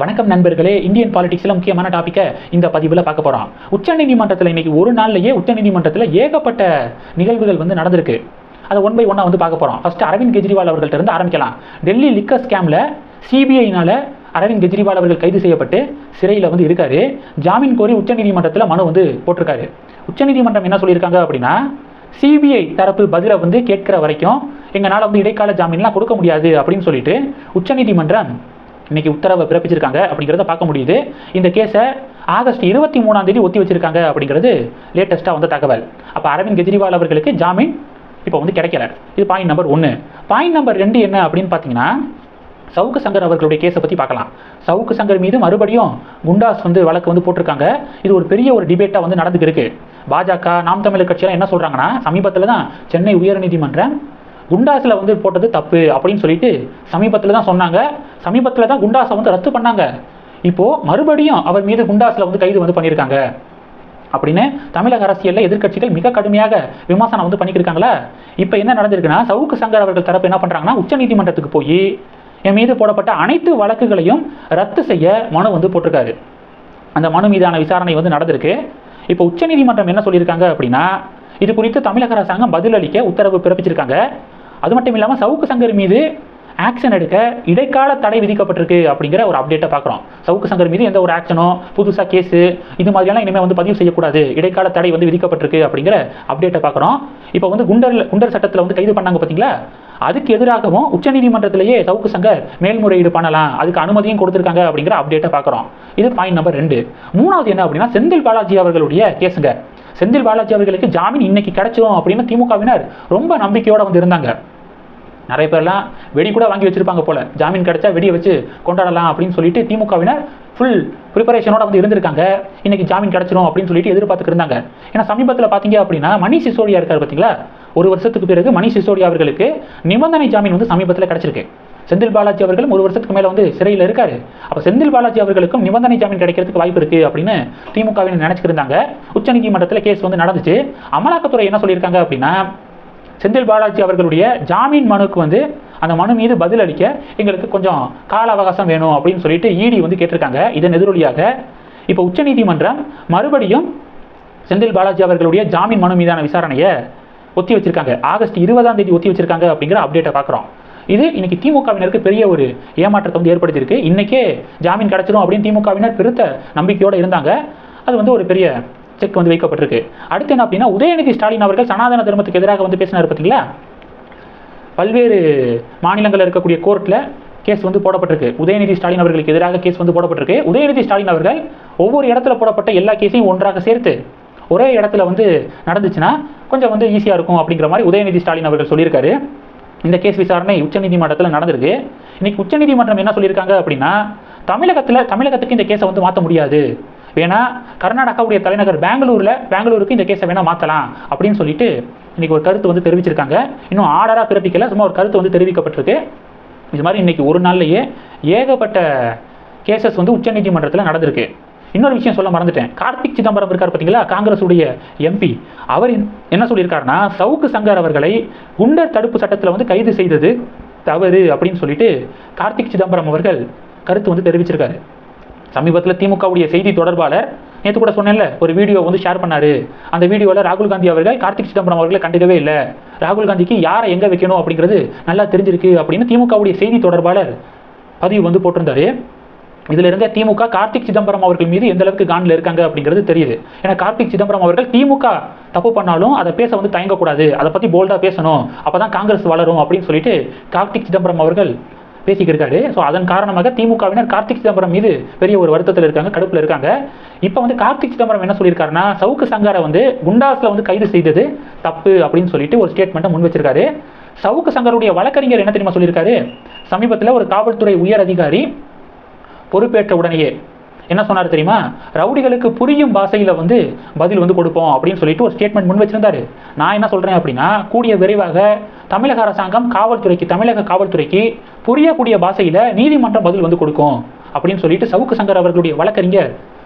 வணக்கம் நண்பர்களே இந்தியன் பாலிடிக்ஸில் முக்கியமான டாப்பிக்கை இந்த பதிவில் பார்க்க போகிறோம் உச்சநீதிமன்றத்தில் இன்னைக்கு ஒரு நாள்லேயே உச்சநீதிமன்றத்தில் ஏகப்பட்ட நிகழ்வுகள் வந்து நடந்திருக்கு. அதை ஒன் பை ஒன்னாக வந்து பார்க்க போகிறோம் ஃபஸ்ட்டு அரவிந்த் கெஜ்ரிவால் அவர்கள்ட்ட இருந்து ஆரம்பிக்கலாம். டெல்லி லிக்கர் ஸ்கேமில் சிபிஐனால் அரவிந்த் கெஜ்ரிவால் அவர்கள் கைது செய்யப்பட்டு சிறையில் வந்து இருக்காரு. ஜாமீன் கோரி உச்சநீதிமன்றத்தில் மனு வந்து போட்டிருக்காரு. உச்சநீதிமன்றம் என்ன சொல்லியிருக்காங்க அப்படின்னா சிபிஐ தரப்பு பதிலை வந்து கேட்கிற வரைக்கும் எங்களால் வந்து இடைக்கால ஜாமீன்லாம் கொடுக்க முடியாது அப்படின்னு சொல்லிட்டு உச்சநீதிமன்றம் இன்னைக்கு உத்தரவை பிறப்பிச்சிருக்காங்க அப்படிங்கிறத பார்க்க முடியுது. இந்த கேஸை ஆகஸ்ட் இருபத்தி மூணாம் தேதி ஒத்தி வச்சிருக்காங்க அப்படிங்கிறது லேட்டஸ்ட்டாக வந்த தகவல். அப்போ அரவிந்த் கெஜ்ரிவால் அவர்களுக்கு ஜாமீன் இப்போ வந்து கிடைக்கல. இது பாயிண்ட் நம்பர் ஒன்று பாயிண்ட் நம்பர் ரெண்டு என்ன அப்படின்னு பார்த்தீங்கன்னா சவுக்கு சங்கர் அவர்களுடைய கேஸை பற்றி பார்க்கலாம். சவுக்கு சங்கர் மீது மறுபடியும் குண்டாஸ் வந்து வழக்கு வந்து போட்டிருக்காங்க. இது ஒரு பெரிய ஒரு டிபேட்டாக வந்து நடந்துக்கு பாஜக நாம் தமிழர் கட்சியெல்லாம் என்ன சொல்கிறாங்கன்னா சமீபத்தில் தான் சென்னை உயர்நீதிமன்றம் குண்டாஸில் வந்து போட்டது தப்பு அப்படின்னு சொல்லிட்டு சமீபத்தில் தான் சொன்னாங்க. சமீபத்தில் தான் குண்டாஸை வந்து ரத்து பண்ணாங்க. இப்போது மறுபடியும் அவர் மீது குண்டாஸில் வந்து கைது வந்து பண்ணியிருக்காங்க. அப்படின்னு தமிழக அரசியலில் எதிர்க்கட்சிகள் மிக கடுமையாக விமர்சனம் வந்து பண்ணிக்கிருக்காங்களா. இப்போ என்ன நடந்திருக்குன்னா சவுக்கு சங்கர் அவர்கள் தரப்பு என்ன பண்ணுறாங்கன்னா உச்சநீதிமன்றத்துக்கு போய் என் மீது போடப்பட்ட அனைத்து வழக்குகளையும் ரத்து செய்ய மனு வந்து போட்டிருக்காரு. அந்த மனு மீதான விசாரணை வந்து நடந்திருக்கு. இப்போ உச்சநீதிமன்றம் என்ன சொல்லியிருக்காங்க அப்படின்னா இது குறித்து தமிழக அரசாங்கம் பதிலளிக்க உத்தரவு பிறப்பிச்சிருக்காங்க. அது மட்டும் இல்லாமல் சவுக்கு சங்கர் மீது ஆக்ஷன் எடுக்க இடைக்கால தடை விதிக்கப்பட்டிருக்கு அப்படிங்கிற ஒரு அப்டேட்டை பார்க்குறோம் சவுக்கு சங்கர் மீது எந்த ஒரு ஆக்ஷனோ புதுசாக கேஸு இது மாதிரியெல்லாம் இனிமேல் வந்து பதிவு செய்யக்கூடாது. இடைக்கால தடை வந்து விதிக்கப்பட்டிருக்கு அப்படிங்கிற அப்டேட்டை பார்க்குறோம் இப்போ வந்து குண்டர் குண்டர் சட்டத்தில் வந்து கைது பண்ணாங்க பார்த்தீங்களா அதுக்கு எதிராகவும் உச்சநீதிமன்றத்திலேயே சவுக்கு சங்கர் மேல்முறையீடு பண்ணலாம். அதுக்கு அனுமதியும் கொடுத்துருக்காங்க அப்படிங்கிற அப்டேட்டை பார்க்குறோம் இது பாயிண்ட் நம்பர் ரெண்டு. மூணாவது என்ன அப்படின்னா செந்தில் பாலாஜி அவர்களுடைய கேஸுங்க செந்தில் பாலாஜி அவர்களுக்கு ஜாமீன் இன்னைக்கு கிடைச்சிடும் அப்படின்னு திமுகவினர் ரொம்ப நம்பிக்கையோடு வந்து இருந்தாங்க. நிறைய பேர்லாம் வெடி கூட வாங்கி வச்சிருப்பாங்க போல. ஜாமீன் கிடைச்சா வெடியை வச்சு கொண்டாடலாம் அப்படின்னு சொல்லிட்டு திமுகவினர் ஃபுல் ப்ரிப்பரேஷனோட வந்து இருந்திருக்காங்க. இன்னைக்கு ஜாமீன் கிடைச்சிடும் அப்படின்னு சொல்லிட்டு எதிர்பார்த்துட்டு இருந்தாங்க. ஏன்னா சமீபத்தில் பார்த்தீங்க அப்படின்னா மணி சிசோடியா இருக்கார் பார்த்தீங்களா? ஒரு வருஷத்துக்கு பிறகு மணி சிசோடியா அவர்களுக்கு நிபந்தனை ஜாமீன் வந்து சமீபத்தில் கிடச்சிருக்கு. செந்தில் பாலாஜி அவர்களும் ஒரு வருஷத்துக்கு மேலே வந்து சிறையில் இருக்காரு. அப்போ செந்தில் பாலாஜி அவர்களுக்கும் நிபந்தனை ஜாமீன் கிடைக்கிறதுக்கு வாய்ப்பு இருக்குது அப்படின்னு திமுகவினர் நினச்சிக்கிருந்தாங்க. உச்சநீதிமன்றத்தில் கேஸ் வந்து நடந்துச்சு. அமலாக்கத்துறை என்ன சொல்லியிருக்காங்க அப்படின்னா செந்தில் பாலாஜி அவர்களுடைய ஜாமீன் மனுக்கு வந்து அந்த மனு மீது பதில் அளிக்க எங்களுக்கு கொஞ்சம் கால அவகாசம் வேணும் அப்படின்னு சொல்லிட்டு இடி வந்து கேட்டிருக்காங்க. இதன் எதிரொலியாக இப்போ உச்சநீதிமன்றம் மறுபடியும் செந்தில் பாலாஜி அவர்களுடைய ஜாமீன் மனு மீதான விசாரணையை ஒத்தி வச்சிருக்காங்க. ஆகஸ்ட் இருபதாம் தேதி ஒத்தி வச்சிருக்காங்க அப்படிங்கிற அப்டேட்டை பார்க்குறோம் இது இன்னைக்கு திமுகவினருக்கு பெரிய ஒரு ஏமாற்றத்தை வந்து ஏற்படுத்தியிருக்கு. இன்னைக்கே ஜாமீன் கிடைச்சிடும் அப்படின்னு திமுகவினர் பெருத்த நம்பிக்கையோடு இருந்தாங்க. அது வந்து ஒரு பெரிய செக் வந்து வைக்கப்பட்டிருக்கு. அடுத்து என்ன அப்படின்னா உதயநிதி ஸ்டாலின் அவர்கள் சனாதன தர்மத்துக்கு எதிராக வந்து பேசினார் பார்த்தீங்களா பல்வேறு மாநிலங்களில் இருக்கக்கூடிய கோர்ட்டில் கேஸ் வந்து போடப்பட்டிருக்கு. உதயநிதி ஸ்டாலின் அவர்களுக்கு எதிராக கேஸ் வந்து போடப்பட்டிருக்கு. உதயநிதி ஸ்டாலின் அவர்கள் ஒவ்வொரு இடத்துல போடப்பட்ட எல்லா கேஸையும் ஒன்றாக சேர்த்து ஒரே இடத்துல வந்து நடந்துச்சுன்னா கொஞ்சம் வந்து ஈஸியாக இருக்கும் அப்படிங்கிற மாதிரி உதயநிதி ஸ்டாலின் அவர்கள் சொல்லியிருக்காரு. இந்த கேஸ் விசாரணை உச்சநீதிமன்றத்தில் நடந்திருக்கு. இன்னைக்கு உச்சநீதிமன்றம் என்ன சொல்லியிருக்காங்க அப்படின்னா தமிழகத்தில் தமிழகத்துக்கு இந்த கேஸை வந்து மாற்ற முடியாது. வேணா கர்நாடகாவுடைய தலைநகர் பெங்களூரில் பெங்களூருக்கு இந்த கேஸை வேணால் மாற்றலாம் அப்படின்னு சொல்லிட்டு இன்னைக்கு ஒரு கருத்து வந்து தெரிவிச்சிருக்காங்க. இன்னும் ஆர்டராக பிறப்பிக்கல சும்மா ஒரு கருத்து வந்து தெரிவிக்கப்பட்டிருக்கு. இது மாதிரி இன்னைக்கு ஒரு நாள்லேயே ஏகப்பட்ட கேசஸ் வந்து உச்சநீதிமன்றத்தில் நடந்திருக்கு. இன்னொரு விஷயம் சொல்ல மறந்துட்டேன். கார்த்திக் சிதம்பரம் இருக்கார் பார்த்தீங்களா காங்கிரஸ் உடைய எம்பி அவர் என்ன சொல்லியிருக்காருன்னா சவுக்கு சங்கர் அவர்களை குண்டர் தடுப்பு சட்டத்தில் வந்து கைது செய்தது தவறு அப்படின்னு சொல்லிட்டு கார்த்திக் சிதம்பரம் அவர்கள் கருத்து வந்து தெரிவிச்சிருக்காரு. சமீபத்தில் திமுகவுடைய செய்தி தொடர்பாளர் நேற்று கூட சொன்னேன்ல ஒரு வீடியோ வந்து ஷேர் பண்ணாரு. அந்த வீடியோவில் ராகுல் காந்தி அவர்கள் கார்த்திக் சிதம்பரம் அவர்களை கண்டுக்கவே இல்லை. ராகுல் காந்திக்கு யாரை எங்கே வைக்கணும் அப்படிங்கிறது நல்லா தெரிஞ்சிருக்கு அப்படின்னு திமுகவுடைய செய்தி தொடர்பாளர் பதிவு வந்து போட்டிருந்தாரு. இதுல இருந்தே திமுக கார்த்திக் சிதம்பரம் அவர்கள் மீது எந்த அளவுக்கு காண்டில் இருக்காங்க அப்படிங்கிறது தெரியுது. ஏன்னா கார்த்திக் சிதம்பரம் அவர்கள் திமுக தப்பு பண்ணாலும் அதை பேச வந்து தயங்கக்கூடாது. அதை பத்தி போல்டா பேசணும். அப்பதான் காங்கிரஸ் வளரும் அப்படின்னு சொல்லிட்டு கார்த்திக் சிதம்பரம் அவர்கள் பேசிக்கிருக்காரு. ஸோ அதன் காரணமாக திமுகவினர் கார்த்திக் சிதம்பரம் மீது பெரிய ஒரு வருத்தத்தில் இருக்காங்க கடுப்பில் இருக்காங்க. இப்போ வந்து கார்த்திக் சிதம்பரம் என்ன சொல்லியிருக்காருன்னா சவுக்கு சங்காரை வந்து குண்டாஸில் வந்து கைது செய்தது தப்பு அப்படின்னு சொல்லிட்டு ஒரு ஸ்டேட்மெண்ட்டை முன் வச்சிருக்காரு. சவுக்கு சங்கருடைய வழக்கறிஞர் என்ன தெரியுமா சொல்லியிருக்காரு? சமீபத்தில் ஒரு காவல்துறை உயர் அதிகாரி பொறுப்பேற்ற உடனேயே என்ன சொன்னார் தெரியுமா? ரவுடிகளுக்கு புரியும் பாஷையில் வந்து பதில் வந்து கொடுப்போம் அப்படின்னு சொல்லிட்டு ஒரு ஸ்டேட்மெண்ட் முன் வச்சிருந்தாரு. நான் என்ன சொல்கிறேன் அப்படின்னா கூடிய விரைவாக தமிழக அரசாங்கம் காவல்துறைக்கு தமிழக காவல்துறைக்கு புரியக்கூடிய பாஷையில் நீதிமன்றம் பதில் வந்து கொடுக்கும் அப்படின்னு சொல்லிட்டு சவுக்கு சங்கர் அவர்களுடைய வழக்கறிஞர்